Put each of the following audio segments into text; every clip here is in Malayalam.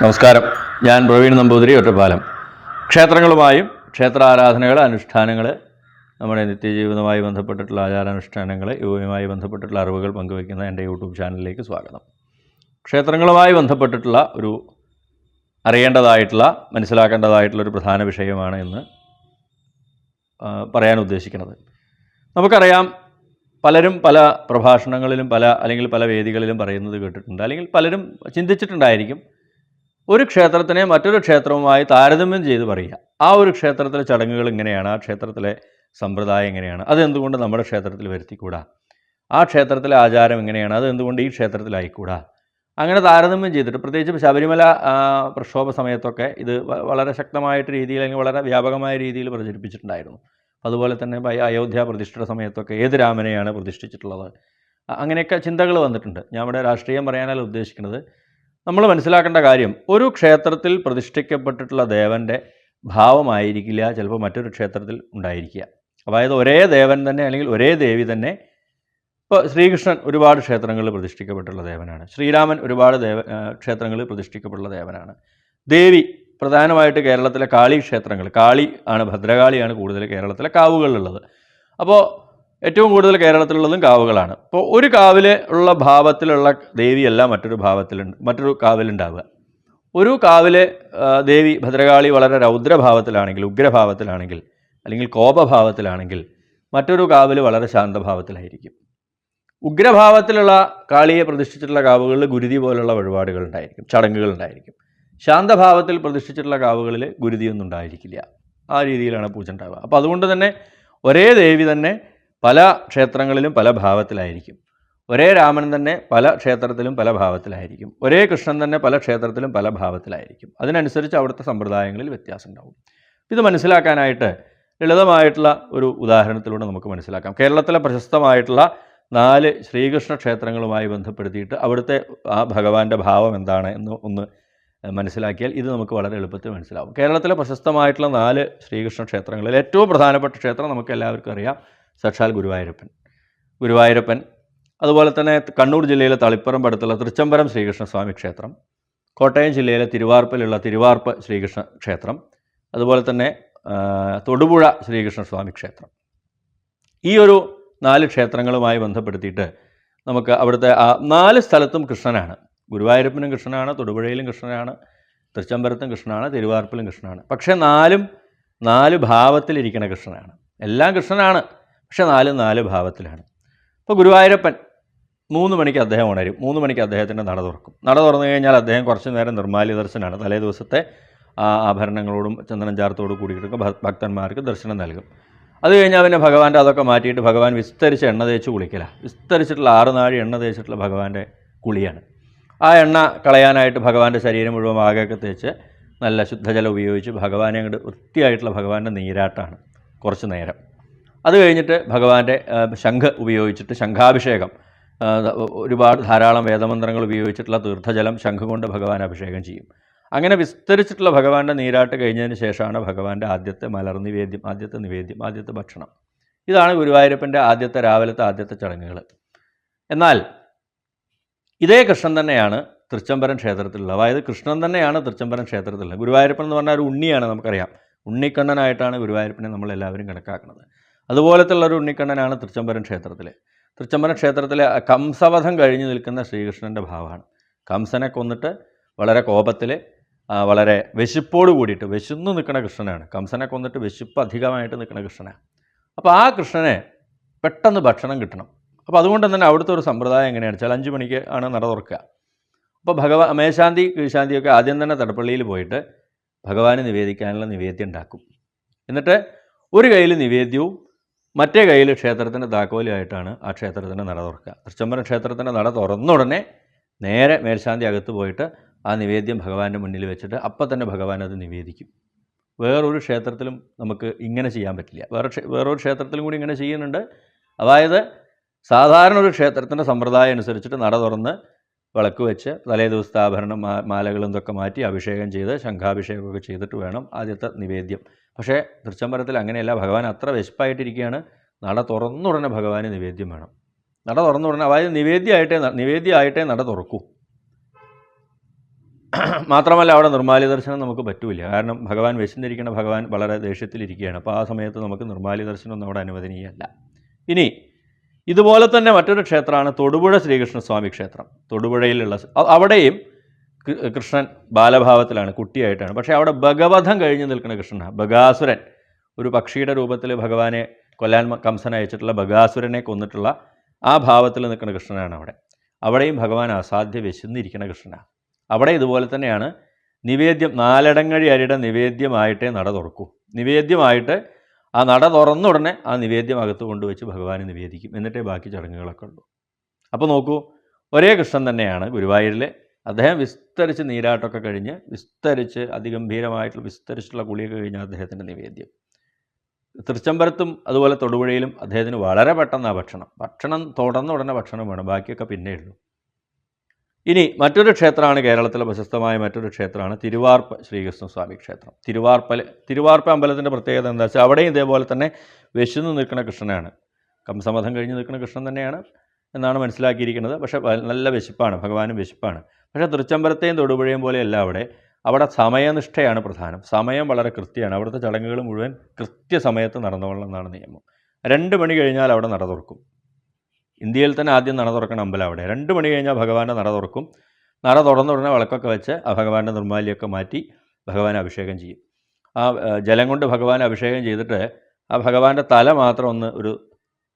നമസ്കാരം. ഞാൻ പ്രവീൺ നമ്പൂതിരി ഒറ്റപ്പാലം. ക്ഷേത്രങ്ങളുമായും ക്ഷേത്രാരാധനകൾ അനുഷ്ഠാനങ്ങൾ നമ്മുടെ നിത്യജീവിതവുമായി ബന്ധപ്പെട്ടിട്ടുള്ള ആചാരാനുഷ്ഠാനങ്ങൾ ഇവയുമായി ബന്ധപ്പെട്ടിട്ടുള്ള അറിവുകൾ പങ്കുവയ്ക്കുന്ന എന്റെ യൂട്യൂബ് ചാനലിലേക്ക് സ്വാഗതം. ക്ഷേത്രങ്ങളുമായി ബന്ധപ്പെട്ടിട്ടുള്ള ഒരു അറിയേണ്ടതായിട്ടുള്ള മനസ്സിലാക്കേണ്ടതായിട്ടുള്ള ഒരു പ്രധാന വിഷയമാണ് ഇന്ന് പറയാൻ ഉദ്ദേശിക്കുന്നത്. നമുക്കറിയാം പലരും പല പ്രഭാഷണങ്ങളിലും പല അല്ലെങ്കിൽ പല വേദികളിലും പറയുന്നത് കേട്ടിട്ടുണ്ട്. അല്ലെങ്കിൽ പലരും ചിന്തിച്ചിട്ടുണ്ടായിരിക്കും ഒരു ക്ഷേത്രത്തിനെ മറ്റൊരു ക്ഷേത്രവുമായി താരതമ്യം ചെയ്ത് പറയുക. ആ ഒരു ക്ഷേത്രത്തിലെ ചടങ്ങുകൾ എങ്ങനെയാണ്? ആ ക്ഷേത്രത്തിലെ സമ്പ്രദായം എങ്ങനെയാണ്? അതെന്തുകൊണ്ട് നമ്മുടെ ക്ഷേത്രത്തിൽ വരുത്തിക്കൂടാ? ആ ക്ഷേത്രത്തിലെ ആചാരം എങ്ങനെയാണ്? അതെന്തുകൊണ്ട് ഈ ക്ഷേത്രത്തിലായിക്കൂടാ? അങ്ങനെ താരതമ്യം ചെയ്തിട്ട് പ്രത്യേകിച്ച് ശബരിമല പ്രക്ഷോഭ സമയത്തൊക്കെ ഇത് വളരെ ശക്തമായിട്ട് രീതിയിൽ അല്ലെങ്കിൽ വളരെ വ്യാപകമായ രീതിയിൽ പ്രചരിപ്പിച്ചിട്ടുണ്ടായിരുന്നു. അതുപോലെ തന്നെ അയോധ്യ പ്രതിഷ്ഠയുടെ സമയത്തൊക്കെ ഏത് രാമനെയാണ് പ്രതിഷ്ഠിച്ചിട്ടുള്ളത്? അങ്ങനെയൊക്കെ ചിന്തകൾ വന്നിട്ടുണ്ട്. ഞാൻ ഇവിടെ രാഷ്ട്രീയം പറയാനല്ല ഉദ്ദേശിക്കുന്നത്. നമ്മൾ മനസ്സിലാക്കേണ്ട കാര്യം ഒരു ക്ഷേത്രത്തിൽ പ്രതിഷ്ഠിക്കപ്പെട്ടിട്ടുള്ള ദേവന്റെ ഭാവമായിരിക്കില്ല ചിലപ്പോൾ മറ്റൊരു ക്ഷേത്രത്തിൽ ഉണ്ടായിരിക്കുക. അതായത് ഒരേ ദേവൻ തന്നെ അല്ലെങ്കിൽ ഒരേ ദേവി തന്നെ ഇപ്പോൾ ശ്രീകൃഷ്ണൻ ഒരുപാട് ക്ഷേത്രങ്ങളിൽ പ്രതിഷ്ഠിക്കപ്പെട്ടുള്ള ദേവനാണ്. ശ്രീരാമൻ ഒരുപാട് ദേവ ക്ഷേത്രങ്ങളിൽ പ്രതിഷ്ഠിക്കപ്പെട്ടുള്ള ദേവനാണ്. ദേവി പ്രധാനമായിട്ട് കേരളത്തിലെ കാളി ക്ഷേത്രങ്ങൾ കാളി ആണ് ഭദ്രകാളിയാണ് കൂടുതൽ കേരളത്തിലെ കാവുകളിലുള്ളത്. അപ്പോൾ ഏറ്റവും കൂടുതൽ കേരളത്തിലുള്ളതും കാവുകളാണ്. അപ്പോൾ ഒരു കാവിലെ ഉള്ള ഭാവത്തിലുള്ള ദേവിയല്ല മറ്റൊരു ഭാവത്തിലുണ്ട് മറ്റൊരു കാവിലുണ്ടാവുക ഒരു കാവിലെ ദേവി ഭദ്രകാളി വളരെ രൗദ്രഭാവത്തിലാണെങ്കിൽ ഉഗ്രഭാവത്തിലാണെങ്കിൽ അല്ലെങ്കിൽ കോപഭാവത്തിലാണെങ്കിൽ മറ്റൊരു കാവിൽ വളരെ ശാന്തഭാവത്തിലായിരിക്കും. ഉഗ്രഭാവത്തിലുള്ള കാളിയെ പ്രതിഷ്ഠിച്ചിട്ടുള്ള കാവുകളിൽ ഗുരുതി പോലുള്ള വഴിപാടുകൾ ഉണ്ടായിരിക്കും ചടങ്ങുകൾ ഉണ്ടായിരിക്കും. ശാന്തഭാവത്തിൽ പ്രതിഷ്ഠിച്ചിട്ടുള്ള കാവുകളിൽ ഗുരുതിയൊന്നും ഉണ്ടായിരിക്കില്ല. ആ രീതിയിലാണ് പൂജ ഉണ്ടാവുക. അപ്പോൾ അതുകൊണ്ട് തന്നെ ഒരേ ദേവി തന്നെ പല ക്ഷേത്രങ്ങളിലും പല ഭാവത്തിലായിരിക്കും. ഒരേ രാമൻ തന്നെ പല ക്ഷേത്രത്തിലും പല ഭാവത്തിലായിരിക്കും. ഒരേ കൃഷ്ണൻ തന്നെ പല ക്ഷേത്രത്തിലും പല ഭാവത്തിലായിരിക്കും. അതിനനുസരിച്ച് അവിടുത്തെ സമ്പ്രദായങ്ങളിൽ വ്യത്യാസം ഉണ്ടാവും ഇത് മനസ്സിലാക്കാനായിട്ട് ലളിതമായിട്ടുള്ള ഒരു ഉദാഹരണത്തിലൂടെ നമുക്ക് മനസ്സിലാക്കാം. കേരളത്തിലെ പ്രശസ്തമായിട്ടുള്ള നാല് ശ്രീകൃഷ്ണ ക്ഷേത്രങ്ങളുമായി ബന്ധപ്പെടുത്തിയിട്ട് അവിടുത്തെ ആ ഭഗവാന്റെ ഭാവം എന്താണ് എന്ന് ഒന്ന് മനസ്സിലാക്കിയാൽ ഇത് നമുക്ക് വളരെ എളുപ്പത്തിൽ മനസ്സിലാവും. കേരളത്തിലെ പ്രശസ്തമായിട്ടുള്ള നാല് ശ്രീകൃഷ്ണ ക്ഷേത്രങ്ങളിൽ ഏറ്റവും പ്രധാനപ്പെട്ട ക്ഷേത്രം നമുക്ക് എല്ലാവർക്കും അറിയാം. സാക്ഷാൽ ഗുരുവായൂരപ്പൻ. ഗുരുവായൂരപ്പൻ അതുപോലെ തന്നെ കണ്ണൂർ ജില്ലയിലെ തളിപ്പറമ്പ് അടുത്തുള്ള തൃച്ചംബരം ശ്രീകൃഷ്ണസ്വാമി ക്ഷേത്രം കോട്ടയം ജില്ലയിലെ തിരുവാർപ്പിലുള്ള തിരുവാർപ്പ് ശ്രീകൃഷ്ണ ക്ഷേത്രം അതുപോലെ തന്നെ തൊടുപുഴ ശ്രീകൃഷ്ണസ്വാമി ക്ഷേത്രം. ഈ ഒരു നാല് ക്ഷേത്രങ്ങളുമായി ബന്ധപ്പെടുത്തിയിട്ട് നമുക്ക് അവിടുത്തെ നാല് സ്ഥലത്തും കൃഷ്ണനാണ്. ഗുരുവായൂരപ്പനും കൃഷ്ണനാണ് തൊടുപുഴയിലും കൃഷ്ണനാണ് തൃച്ചംബരത്തും കൃഷ്ണനാണ് തിരുവാർപ്പിലും കൃഷ്ണനാണ്. പക്ഷേ നാലും നാല് ഭാവത്തിലിരിക്കുന്ന കൃഷ്ണനാണ്. എല്ലാം കൃഷ്ണനാണ്. പക്ഷേ നാല് നാല് ഭാവത്തിലാണ്. ഇപ്പോൾ ഗുരുവായൂരപ്പൻ മൂന്ന് മണിക്ക് അദ്ദേഹം ഉണരും. മൂന്ന് മണിക്ക് അദ്ദേഹത്തിന്റെ നട തുറക്കും. നട തുറന്നു കഴിഞ്ഞാൽ അദ്ദേഹം കുറച്ച് നേരം നിർമ്മാല്യ ദർശനമാണ് തലേ ദിവസത്തെ ആഭരണങ്ങളോടും ചന്ദനം ചാർത്തോടും കൂടിയിട്ടൊക്കെ ഭക്തന്മാർക്ക് ദർശനം നൽകും. അത് കഴിഞ്ഞാൽ പിന്നെ ഭഗവാന്റെ അതൊക്കെ മാറ്റിയിട്ട് ഭഗവാൻ വിസ്തരിച്ച് എണ്ണ തേച്ച് കുളിക്കലാണ് വിസ്തരിച്ചിട്ടുള്ള ആറ് നാഴി എണ്ണ തേച്ചിട്ടുള്ള ഭഗവാന്റെ കുളിയാണ്. ആ എണ്ണ കളയാനായിട്ട് ഭഗവാന്റെ ശരീരം മുഴുവൻ ആകെയൊക്കെ തേച്ച് നല്ല ശുദ്ധജലം ഉപയോഗിച്ച് ഭഗവാനെ അങ്ങോട്ട് വൃത്തിയായിട്ടുള്ള ഭഗവാന്റെ നീരാട്ടാണ്. കുറച്ച് നേരം. അത് കഴിഞ്ഞിട്ട് ഭഗവാന്റെ ശംഖ് ഉപയോഗിച്ചിട്ട് ശംഖാഭിഷേകം. ഒരുപാട് ധാരാളം വേദമന്ത്രങ്ങൾ ഉപയോഗിച്ചിട്ടുള്ള തീർത്ഥജലം ശംഖ് കൊണ്ട് ഭഗവാൻ അഭിഷേകം ചെയ്യും. അങ്ങനെ വിസ്തരിച്ചിട്ടുള്ള ഭഗവാന്റെ നീരാട്ട് കഴിഞ്ഞതിന് ശേഷമാണ് ഭഗവാന്റെ ആദ്യത്തെ മലർ നിവേദ്യം ആദ്യത്തെ നിവേദ്യം ആദ്യത്തെ ഭക്ഷണം. ഇതാണ് ഗുരുവായൂരപ്പന്റെ ആദ്യത്തെ രാവിലത്തെ ആദ്യത്തെ ചടങ്ങുകൾ എന്നാൽ ഇതേ കൃഷ്ണൻ തന്നെയാണ് തൃച്ചംബരൻ ക്ഷേത്രത്തിലുള്ളത് അതായത് കൃഷ്ണൻ തന്നെയാണ് തൃച്ചംബരൻ ക്ഷേത്രത്തിലുള്ളത് ഗുരുവായൂരപ്പൻ എന്ന് പറഞ്ഞാൽ ഒരു ഉണ്ണിയാണ് നമുക്കറിയാം. ഉണ്ണിക്കണ്ണനായിട്ടാണ് ഗുരുവായൂരപ്പനെ നമ്മൾ എല്ലാവരും കണക്കാക്കുന്നത്. അതുപോലത്തെ ഉള്ള ഒരു ഉണ്ണിക്കണ്ണനാണ് തൃച്ചംബരം ക്ഷേത്രത്തിലെ. തൃച്ചംബരം ക്ഷേത്രത്തിലെ കംസവധം കഴിഞ്ഞു നിൽക്കുന്ന ശ്രീകൃഷ്ണന്റെ ഭാവമാണ്. കംസനെ കൊന്നിട്ട് വളരെ കോപത്തിൽ വളരെ വിശപ്പോട് കൂടിയിട്ട് വിശന്നു നിൽക്കുന്ന കൃഷ്ണനാണ്. കംസനെ കൊന്നിട്ട് വിശപ്പ് അധികമായിട്ട് നിൽക്കുന്ന കൃഷ്ണനാണ്. അപ്പോൾ ആ കൃഷ്ണനെ പെട്ടെന്ന് ഭക്ഷണം കിട്ടണം. അപ്പോൾ അതുകൊണ്ട് തന്നെ അവിടുത്തെ ഒരു സമ്പ്രദായം എങ്ങനെയാണ് വെച്ചാൽ അഞ്ച് മണിക്ക് ആണ് നട തുറക്കുക. അപ്പോൾ ഭഗവാൻ മേശാന്തി കീഴ്ശാന്തിയൊക്കെ ആദ്യം തന്നെ തടപ്പള്ളിയിൽ പോയിട്ട് ഭഗവാന് നിവേദിക്കാനുള്ള നിവേദ്യം ഉണ്ടാക്കും. എന്നിട്ട് ഒരു കയ്യിൽ നിവേദ്യവും മറ്റേ കയ്യിൽ ക്ഷേത്രത്തിന്റെ താക്കോലിയായിട്ടാണ് ആ ക്ഷേത്രത്തിന്റെ നട തുറക്കുക. തൃച്ചംബരം ക്ഷേത്രത്തിന്റെ നട തുറന്ന ഉടനെ നേരെ മേൽശാന്തി അകത്ത് പോയിട്ട് ആ നിവേദ്യം ഭഗവാന്റെ മുന്നിൽ വെച്ചിട്ട് അപ്പം തന്നെ ഭഗവാൻ അത് നിവേദിക്കും. വേറൊരു ക്ഷേത്രത്തിലും നമുക്ക് ഇങ്ങനെ ചെയ്യാൻ പറ്റില്ല. വേറെ വേറൊരു ക്ഷേത്രത്തിലും കൂടി ഇങ്ങനെ ചെയ്യുന്നുണ്ട്. അതായത് സാധാരണ ഒരു ക്ഷേത്രത്തിന്റെ സമ്പ്രദായം അനുസരിച്ചിട്ട് നട തുറന്ന് വിളക്ക് വെച്ച് തലേ ദിവസത്തെ ആഭരണം മാലകളും ഇതൊക്കെ മാറ്റി അഭിഷേകം ചെയ്ത് ശംഖാഭിഷേകമൊക്കെ ചെയ്തിട്ട് വേണം ആദ്യത്തെ നിവേദ്യം. പക്ഷേ തൃച്ചംബരത്തിൽ അങ്ങനെയല്ല. ഭഗവാൻ അത്ര വിശപ്പായിട്ടിരിക്കുകയാണ്. നട തുറന്നുടനെ ഭഗവാന് നിവേദ്യം വേണം. നട തുറന്നുടനെ അതായത് നിവേദ്യമായിട്ടേ നിവേദ്യമായിട്ടേ നട തുറക്കൂ. മാത്രമല്ല അവിടെ നിർമ്മാല്യ ദർശനം നമുക്ക് പറ്റൂല കാരണം ഭഗവാൻ വിശന്നിരിക്കുന്ന ഭഗവാൻ വളരെ ദേഷ്യത്തിലിരിക്കുകയാണ്. അപ്പോൾ ആ സമയത്ത് നമുക്ക് നിർമ്മാല്യ ദർശനമൊന്നും അവിടെ അനുവദനീയമല്ല ഇനി ഇതുപോലെ തന്നെ മറ്റൊരു ക്ഷേത്രമാണ് തൊടുപുഴ ശ്രീകൃഷ്ണസ്വാമി ക്ഷേത്രം. തൊടുപുഴയിലുള്ള അവിടെയും കൃഷ്ണൻ ബാലഭാവത്തിലാണ് കുട്ടിയായിട്ടാണ്. പക്ഷേ അവിടെ ഭഗവധം കഴിഞ്ഞ് നിൽക്കുന്ന കൃഷ്ണനാണ് ബഗാസുരൻ ഒരു പക്ഷിയുടെ രൂപത്തിൽ ഭഗവാനെ കൊല്ലാൻ കംസൻ അയച്ചിട്ടുള്ള ബഗാസുരനെ കൊന്നിട്ടുള്ള ആ ഭാവത്തിൽ നിൽക്കുന്ന കൃഷ്ണനാണ് അവിടെ. അവിടെയും ഭഗവാൻ അസാധ്യ വിശന്നിരിക്കുന്ന കൃഷ്ണനാണ്. അവിടെ ഇതുപോലെ തന്നെയാണ് നിവേദ്യം നാലടങ്ങഴി അരിയുടെ നിവേദ്യമായിട്ടേ നട തുറക്കൂ. നിവേദ്യമായിട്ട് ആ നട തുറന്ന ഉടനെ ആ നിവേദ്യം അകത്ത് കൊണ്ടുവച്ച് ഭഗവാനെ നിവേദിക്കും. എന്നിട്ടേ ബാക്കി ചടങ്ങുകളൊക്കെ ഉള്ളൂ. അപ്പോൾ നോക്കൂ ഒരേ കൃഷ്ണൻ തന്നെയാണ് ഗുരുവായൂരിൽ അദ്ദേഹം വിസ്തരിച്ച് നീരാട്ടമൊക്കെ കഴിഞ്ഞ് വിസ്തരിച്ച് അതിഗംഭീരമായിട്ടുള്ള വിസ്തരിച്ചിട്ടുള്ള കുളിയൊക്കെ കഴിഞ്ഞ അദ്ദേഹത്തിന്റെ നിവേദ്യം. തൃച്ചമ്പരത്തും അതുപോലെ തൊടുപുഴയിലും അദ്ദേഹത്തിന് വളരെ പെട്ടെന്ന് ആ ഭക്ഷണം. ഭക്ഷണം തുടർന്ന ഉടനെ ഭക്ഷണം വേണം. ബാക്കിയൊക്കെ പിന്നെ ഉള്ളൂ ഇനി മറ്റൊരു ക്ഷേത്രമാണ് കേരളത്തിലെ പ്രശസ്തമായ മറ്റൊരു ക്ഷേത്രമാണ് തിരുവാർപ്പ് ശ്രീകൃഷ്ണസ്വാമി ക്ഷേത്രം. തിരുവാർപ്പൽ തിരുവാർപ്പ് അമ്പലത്തിന്റെ പ്രത്യേകത എന്താ വെച്ചാൽ അവിടെയും ഇതേപോലെ തന്നെ വിശന്ന് നിൽക്കുന്ന കൃഷ്ണനാണ്. കംസമതം കഴിഞ്ഞ് നിൽക്കുന്ന കൃഷ്ണൻ തന്നെയാണ് എന്നാണ് മനസ്സിലാക്കിയിരിക്കുന്നത്. പക്ഷേ നല്ല വിശപ്പാണ്. ഭഗവാനും വിശപ്പാണ്. പക്ഷേ തൃച്ചംബരത്തെയും തൊടുപുഴയും പോലെയല്ല അവിടെ. അവിടെ സമയനിഷ്ഠയാണ് പ്രധാനം. സമയം വളരെ കൃത്യമാണ്. അവിടുത്തെ ചടങ്ങുകൾ മുഴുവൻ കൃത്യസമയത്ത് നടന്നുകൊള്ളണം എന്നാണ് നിയമം. രണ്ട് മണി കഴിഞ്ഞാൽ അവിടെ നട തുറക്കും. ഇന്ത്യയിൽ തന്നെ ആദ്യം നട തുറക്കണ അമ്പലം അവിടെ. രണ്ട് മണി കഴിഞ്ഞാൽ ഭഗവാന്റെ നട തുറക്കും. നട തുറന്ന ഉടനെ വിളക്കൊക്കെ വെച്ച് ആ ഭഗവാന്റെ നിർമ്മാല്യമൊക്കെ മാറ്റി ഭഗവാൻ അഭിഷേകം ചെയ്യും. ആ ജലം കൊണ്ട് ഭഗവാൻ അഭിഷേകം ചെയ്തിട്ട് ആ ഭഗവാന്റെ തല മാത്രം ഒന്ന് ഒരു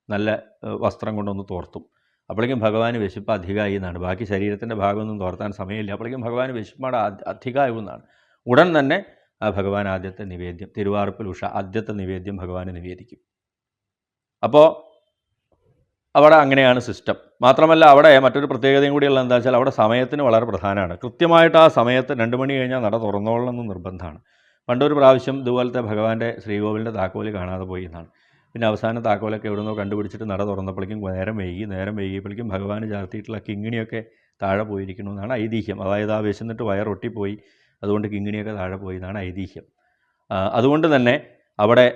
നല്ല വസ്ത്രം കൊണ്ടൊന്ന് തോർത്തും. അപ്പോഴേക്കും ഭഗവാൻ വിശപ്പ് അധികമായി എന്നാണ്. ബാക്കി ശരീരത്തിന്റെ ഭാഗമൊന്നും തോർത്താൻ സമയമില്ല. അപ്പോഴേക്കും ഭഗവാൻ വിശപ്പാട് അധികമാകും എന്നാണ്. ഉടൻ തന്നെ ആ ഭഗവാൻ ആദ്യത്തെ നിവേദ്യം തിരുവാർപ്പിൽ ഉഷ ആദ്യത്തെ നിവേദ്യം ഭഗവാന് നിവേദിക്കും. അപ്പോൾ അവിടെ അങ്ങനെയാണ് സിസ്റ്റം. മാത്രമല്ല അവിടെ മറ്റൊരു പ്രത്യേകതയും കൂടിയുള്ള എന്താ വെച്ചാൽ അവിടെ സമയത്തിന് വളരെ പ്രധാനമാണ്. കൃത്യമായിട്ട് ആ സമയത്ത് രണ്ട് മണി കഴിഞ്ഞാൽ നട തുറന്നോളണം എന്ന് നിർബന്ധമാണ്. പണ്ടൊരു പ്രാവശ്യം ഇതുപോലത്തെ ഭഗവാന്റെ ശ്രീകോവിലിന്റെ താക്കോൽ കാണാതെ പോയി എന്നാണ്. പിന്നെ അവസാനം താക്കോലൊക്കെ എവിടുന്നോ കണ്ടുപിടിച്ചിട്ട് നട തുറന്നപ്പോഴേക്കും നേരം വൈകി നേരം വൈകിയപ്പോഴേക്കും ഭഗവാന് ചാർത്തിയിട്ടുള്ള കിങ്ങിണിയൊക്കെ താഴെ പോയിരിക്കുന്നു എന്നാണ് ഐതിഹ്യം. അതായത് ആ വിശന്നിട്ട് വയറൊട്ടിപ്പോയി അതുകൊണ്ട് കിങ്ങിണിയൊക്കെ താഴെ പോയി എന്നാണ് ഐതിഹ്യം. അതുകൊണ്ട് തന്നെ അവിടെ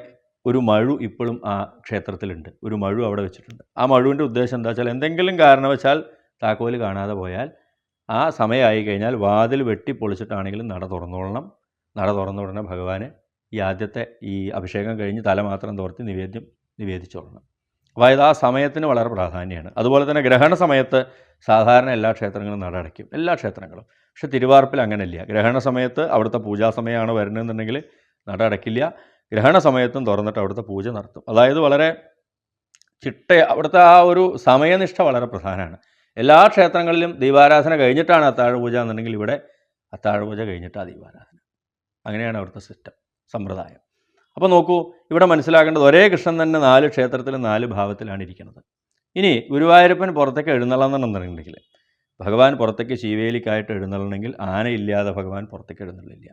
ഒരു മഴു ഇപ്പോഴും ആ ക്ഷേത്രത്തിലുണ്ട്. ഒരു മഴു അവിടെ വെച്ചിട്ടുണ്ട്. ആ മഴുവിന്റെ ഉദ്ദേശം എന്താ വെച്ചാൽ എന്തെങ്കിലും കാരണവശാൽ താക്കോൽ കാണാതെ പോയാൽ ആ സമയമായി കഴിഞ്ഞാൽ വാതിൽ വെട്ടി പൊളിച്ചിട്ടാണെങ്കിലും നട തുറന്നോളണം. നട തുറന്ന ഉടനെ ഭഗവാന് ഈ ആദ്യത്തെ ഈ അഭിഷേകം കഴിഞ്ഞ് തല മാത്രം തോർത്തി നിവേദ്യം നിവേദിച്ചോളണം. അപ്പോൾ അതായത് ആ സമയത്തിന് വളരെ പ്രാധാന്യമാണ്. അതുപോലെ തന്നെ ഗ്രഹണ സമയത്ത് സാധാരണ എല്ലാ ക്ഷേത്രങ്ങളും നടടയ്ക്കും എല്ലാ ക്ഷേത്രങ്ങളും. പക്ഷേ തിരുവാർപ്പിൽ അങ്ങനെയില്ല. ഗ്രഹണ സമയത്ത് അവിടുത്തെ പൂജാ സമയമാണ് വരുന്നതെന്നുണ്ടെങ്കിൽ നട അടയ്ക്കില്ല ഗ്രഹണ സമയത്തും തുറന്നിട്ട് അവിടുത്തെ പൂജ നടത്തും. അതായത് വളരെ ചിട്ട അവിടുത്തെ ആ ഒരു സമയനിഷ്ഠ വളരെ പ്രധാനമാണ്. എല്ലാ ക്ഷേത്രങ്ങളിലും ദീപാരാധന കഴിഞ്ഞിട്ടാണ് അത്താഴ പൂജ എന്നുണ്ടെങ്കിൽ ഇവിടെ അത്താഴ പൂജ കഴിഞ്ഞിട്ടാണ് ദീപാരാധന. അങ്ങനെയാണ് അവിടുത്തെ സിസ്റ്റം. സമ്പ്രദായം. അപ്പോൾ നോക്കൂ ഇവിടെ മനസ്സിലാക്കേണ്ടത് ഒരേ കൃഷ്ണൻ തന്നെ നാല് ക്ഷേത്രത്തിലും നാല് ഭാവത്തിലാണ് ഇരിക്കുന്നത്. ഇനി ഗുരുവായൂരപ്പൻ പുറത്തേക്ക് എഴുന്നള്ളണമെന്നുണ്ടെങ്കിൽ ഭഗവാൻ പുറത്തേക്ക് ശിവേലിക്കായിട്ട് എഴുന്നള്ളണമെങ്കിൽ ആനയില്ലാതെ ഭഗവാൻ പുറത്തേക്ക് എഴുന്നള്ളില്ല.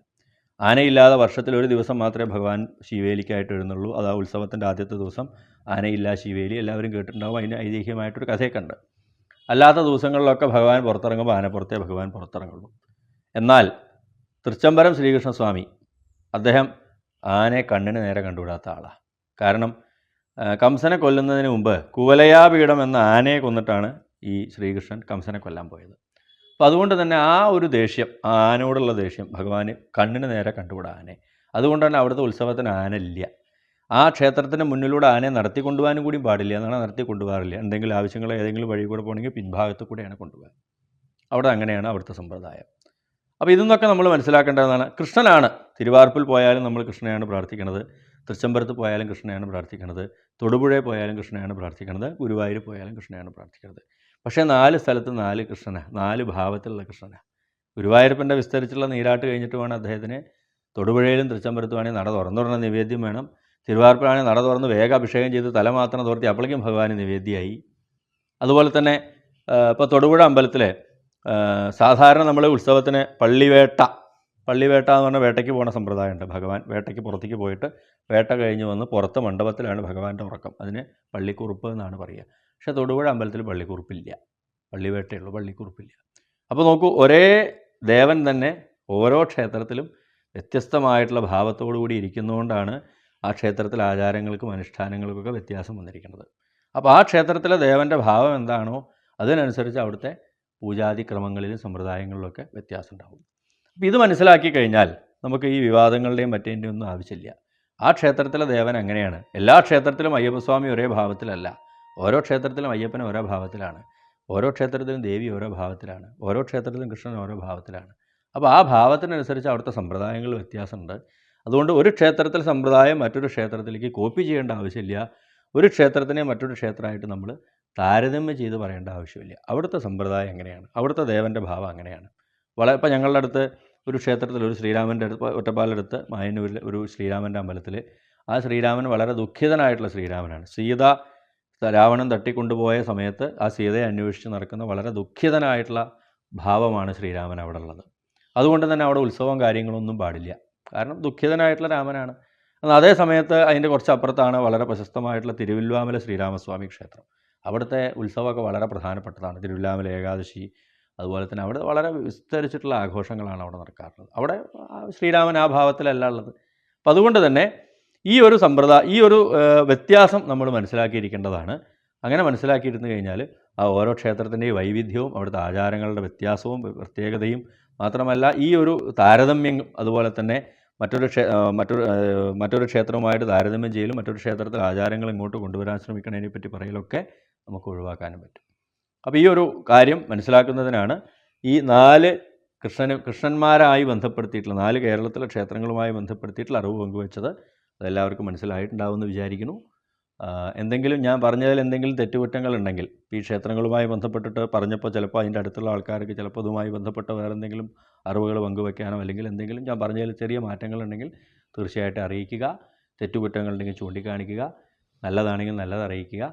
ആനയില്ലാതെ വർഷത്തിൽ ഒരു ദിവസം മാത്രമേ ഭഗവാൻ ശിവേലിക്കായിട്ട് എഴുന്നള്ളൂ. അത് ആ ഉത്സവത്തിന്റെ ആദ്യത്തെ ദിവസം ആനയില്ല ശിവേലി എല്ലാവരും കേട്ടിട്ടുണ്ടാവും. അതിന് ഐതിഹ്യമായിട്ടൊരു കഥയൊക്കെ ഉണ്ട് അല്ലാത്ത ദിവസങ്ങളിലൊക്കെ ഭഗവാൻ പുറത്തിറങ്ങുമ്പോൾ ആനപ്പുറത്തേ ഭഗവാൻ പുറത്തിറങ്ങുള്ളൂ. എന്നാൽ തൃച്ചംബരം ശ്രീകൃഷ്ണസ്വാമി അദ്ദേഹം ആനയെ കണ്ണിന് നേരെ കണ്ടുവിടാത്ത ആളാണ് കാരണം കംസനെ കൊല്ലുന്നതിന് മുമ്പ് കുവലയാപീഠം എന്ന ആനയെ കൊന്നിട്ടാണ് ഈ ശ്രീകൃഷ്ണൻ കംസനെ കൊല്ലാൻ പോയത്. അപ്പോൾ അതുകൊണ്ട് തന്നെ ആ ഒരു ദേഷ്യം ആ ആനയോടുള്ള ദേഷ്യം ഭഗവാന് കണ്ണിന് നേരെ കണ്ടുവിടാ ആനയെ. അതുകൊണ്ട് തന്നെ അവിടുത്തെ ഉത്സവത്തിന് ആന ഇല്ല. ആ ക്ഷേത്രത്തിന് മുന്നിലൂടെ ആനയെ നടത്തി കൊണ്ടുപോകാനും കൂടി പാടില്ല. എന്നാണ് നടത്തി കൊണ്ടുപോകാറില്ല. എന്തെങ്കിലും ആവശ്യങ്ങൾ ഏതെങ്കിലും വഴി കൂടെ പോകണമെങ്കിൽ പിൻഭാഗത്ത് കൂടെയാണ് കൊണ്ടുപോകുക. അവിടെ അങ്ങനെയാണ് അവിടുത്തെ സമ്പ്രദായം. അപ്പോൾ ഇതൊന്നൊക്കെ നമ്മൾ മനസ്സിലാക്കേണ്ടതാണ്. കൃഷ്ണനാണ്. തിരുവാർപ്പിൽ പോയാലും നമ്മൾ കൃഷ്ണനെയാണ് പ്രാർത്ഥിക്കുന്നത് തൃച്ചംബരത്ത് പോയാലും കൃഷ്ണനെയാണ് പ്രാർത്ഥിക്കുന്നത് തൊടുപുഴയിൽ പോയാലും കൃഷ്ണനെയാണ് പ്രാർത്ഥിക്കുന്നത് ഗുരുവായൂർ പോയാലും കൃഷ്ണനെയാണ് പ്രാർത്ഥിക്കുന്നത് പക്ഷേ നാല് സ്ഥലത്ത് നാല് കൃഷ്ണനാണ് നാല് ഭാവത്തിലുള്ള കൃഷ്ണനാണ് ഗുരുവായൂരപ്പന്റെ വിസ്തരിച്ചുള്ള നീരാട്ട് കഴിഞ്ഞിട്ട് വേണം അദ്ദേഹത്തിന്. തൊടുപുഴയിലും തൃച്ചംബരത്തുമാണെങ്കിൽ നട തുറന്നുടനെ നിവേദ്യം വേണം. തിരുവാർപ്പിലാണെങ്കിൽ നട തുറന്ന് വേഗം അഭിഷേകം ചെയ്ത് തല മാത്രം തോർത്തി അപ്പോഴേക്കും ഭഗവാന് നിവേദ്യമായി അതുപോലെ തന്നെ ഇപ്പോൾ തൊടുപുഴ അമ്പലത്തിലെ സാധാരണ നമ്മൾ ഉത്സവത്തിന് പള്ളിവേട്ട പള്ളിവേട്ട എന്ന് പറഞ്ഞാൽ വേട്ടയ്ക്ക് പോകുന്ന സമ്പ്രദായമുണ്ട്. ഭഗവാൻ വേട്ടയ്ക്ക് പുറത്തേക്ക് പോയിട്ട് വേട്ട കഴിഞ്ഞ് വന്ന് പുറത്ത് മണ്ഡപത്തിലാണ് ഭഗവാന്റെ ഉറക്കം. അതിന് പള്ളിക്കുറുപ്പ് എന്നാണ് പറയുക. പക്ഷേ തൊടുപുഴ അമ്പലത്തിൽ പള്ളിക്കുറുപ്പില്ല. പള്ളിവേട്ടയുള്ളൂ പള്ളിക്കുറുപ്പില്ല. അപ്പോൾ നോക്കൂ ഒരേ ദേവൻ തന്നെ ഓരോ ക്ഷേത്രത്തിലും വ്യത്യസ്തമായിട്ടുള്ള ഭാവത്തോടു കൂടി ഇരിക്കുന്നതുകൊണ്ടാണ് ആ ക്ഷേത്രത്തിലെ ആചാരങ്ങൾക്കും അനുഷ്ഠാനങ്ങൾക്കൊക്കെ വ്യത്യാസം വന്നിരിക്കുന്നത്. അപ്പോൾ ആ ക്ഷേത്രത്തിലെ ദേവന്റെ ഭാവം എന്താണോ അതിനനുസരിച്ച് അവിടുത്തെ പൂജാതി ക്രമങ്ങളിലും സമ്പ്രദായങ്ങളിലൊക്കെ വ്യത്യാസം ഉണ്ടാവും അപ്പോൾ ഇത് മനസ്സിലാക്കി കഴിഞ്ഞാൽ നമുക്ക് ഈ വിവാദങ്ങളുടെയും മറ്റേന്റെയും ഒന്നും ആവശ്യമില്ല. ആ ക്ഷേത്രത്തിലെ ദേവൻ അങ്ങനെയാണ്. എല്ലാ ക്ഷേത്രത്തിലും അയ്യപ്പസ്വാമി ഒരേ ഭാവത്തിലല്ല. ഓരോ ക്ഷേത്രത്തിലും അയ്യപ്പൻ ഓരോ ഭാവത്തിലാണ്. ഓരോ ക്ഷേത്രത്തിലും ദേവി ഓരോ ഭാവത്തിലാണ്. ഓരോ ക്ഷേത്രത്തിലും കൃഷ്ണൻ ഓരോ ഭാവത്തിലാണ്. അപ്പോൾ ആ ഭാവത്തിനനുസരിച്ച് അവിടുത്തെ സമ്പ്രദായങ്ങളിൽ വ്യത്യാസമുണ്ട്. അതുകൊണ്ട് ഒരു ക്ഷേത്രത്തിൽ സമ്പ്രദായം മറ്റൊരു ക്ഷേത്രത്തിലേക്ക് കോപ്പി ചെയ്യേണ്ട ആവശ്യമില്ല. ഒരു ക്ഷേത്രത്തിനെ മറ്റൊരു ക്ഷേത്രമായിട്ട് നമ്മൾ താരതമ്യം ചെയ്ത് പറയേണ്ട ആവശ്യമില്ല. അവിടുത്തെ സമ്പ്രദായം എങ്ങനെയാണ് അവിടുത്തെ ദേവന്റെ ഭാവം അങ്ങനെയാണ്. വളരെ ഇപ്പോൾ ഞങ്ങളുടെ അടുത്ത് ഒരു ക്ഷേത്രത്തിൽ ഒരു ശ്രീരാമന്റെ അടുത്ത് ഒറ്റപ്പാലടുത്ത് മായന്നൂരിൽ ഒരു ശ്രീരാമന്റെ അമ്പലത്തിൽ ആ ശ്രീരാമൻ വളരെ ദുഃഖിതനായിട്ടുള്ള ശ്രീരാമനാണ്. സീത രാവണൻ തട്ടിക്കൊണ്ടുപോയ സമയത്ത് ആ സീതയെ അന്വേഷിച്ച് നടക്കുന്ന വളരെ ദുഃഖിതനായിട്ടുള്ള ഭാവമാണ് ശ്രീരാമൻ അവിടെ ഉള്ളത് അതുകൊണ്ട് തന്നെ അവിടെ ഉത്സവം കാര്യങ്ങളൊന്നും പാടില്ല. കാരണം ദുഃഖിതനായിട്ടുള്ള രാമനാണ്. എന്നാൽ അതേ സമയത്ത് അതിന്റെ കുറച്ച് അപ്പുറത്താണ് വളരെ പ്രശസ്തമായിട്ടുള്ള തിരുവില്വാമല ശ്രീരാമസ്വാമി ക്ഷേത്രം. അവിടുത്തെ ഉത്സവമൊക്കെ വളരെ പ്രധാനപ്പെട്ടതാണ്. തിരുവില്ലാമല ഏകാദശി അതുപോലെ തന്നെ അവിടെ വളരെ വിസ്തരിച്ചിട്ടുള്ള ആഘോഷങ്ങളാണ് അവിടെ നടക്കാറുള്ളത്. അവിടെ ശ്രീരാമൻ ആ ഭാവത്തിലല്ല ഉള്ളത്. അപ്പം അതുകൊണ്ട് തന്നെ ഈ ഒരു സമ്പ്രദായം ഈ ഒരു വ്യത്യാസം നമ്മൾ മനസ്സിലാക്കിയിരിക്കേണ്ടതാണ്. അങ്ങനെ മനസ്സിലാക്കിയിരുന്നു കഴിഞ്ഞാൽ ആ ഓരോ ക്ഷേത്രത്തിന്റെയും വൈവിധ്യവും അവിടുത്തെ ആചാരങ്ങളുടെ വ്യത്യാസവും പ്രത്യേകതയും മാത്രമല്ല ഈ ഒരു താരതമ്യം അതുപോലെ തന്നെ മറ്റൊരു മറ്റൊരു മറ്റൊരു ക്ഷേത്രവുമായിട്ട് താരതമ്യം ചെയ്യലും മറ്റൊരു ക്ഷേത്രത്തിൽ ആചാരങ്ങൾ ഇങ്ങോട്ട് കൊണ്ടുവരാൻ ശ്രമിക്കണതിനെ പറ്റി പറയലൊക്കെ നമുക്ക് ഒഴിവാക്കാനും പറ്റും. അപ്പോൾ ഈ ഒരു കാര്യം മനസ്സിലാക്കുന്നതിനാണ് ഈ നാല് കൃഷ്ണന് കൃഷ്ണന്മാരായി ബന്ധപ്പെടുത്തിയിട്ടുള്ള നാല് കേരളത്തിലെ ക്ഷേത്രങ്ങളുമായി ബന്ധപ്പെടുത്തിയിട്ടുള്ള അറിവ് പങ്കുവച്ചത് അതെല്ലാവർക്കും മനസ്സിലായിട്ടുണ്ടാവുമെന്ന് വിചാരിക്കുന്നു. എന്തെങ്കിലും ഞാൻ പറഞ്ഞതിൽ എന്തെങ്കിലും തെറ്റുകുറ്റങ്ങൾ ഉണ്ടെങ്കിൽ ഈ ക്ഷേത്രങ്ങളുമായി ബന്ധപ്പെട്ടിട്ട് പറഞ്ഞപ്പോൾ ചിലപ്പോൾ അതിന്റെ അടുത്തുള്ള ആൾക്കാർക്ക് ചിലപ്പോൾ അതുമായി ബന്ധപ്പെട്ട വേറെ എന്തെങ്കിലും അറിവുകൾ പങ്കുവെക്കാനോ അല്ലെങ്കിൽ എന്തെങ്കിലും ഞാൻ പറഞ്ഞതിൽ ചെറിയ മാറ്റങ്ങളുണ്ടെങ്കിൽ തീർച്ചയായിട്ടും അറിയിക്കുക തെറ്റുകുറ്റങ്ങളുണ്ടെങ്കിൽ ചൂണ്ടിക്കാണിക്കുക നല്ലതാണെങ്കിൽ നല്ലത് അറിയിക്കുക.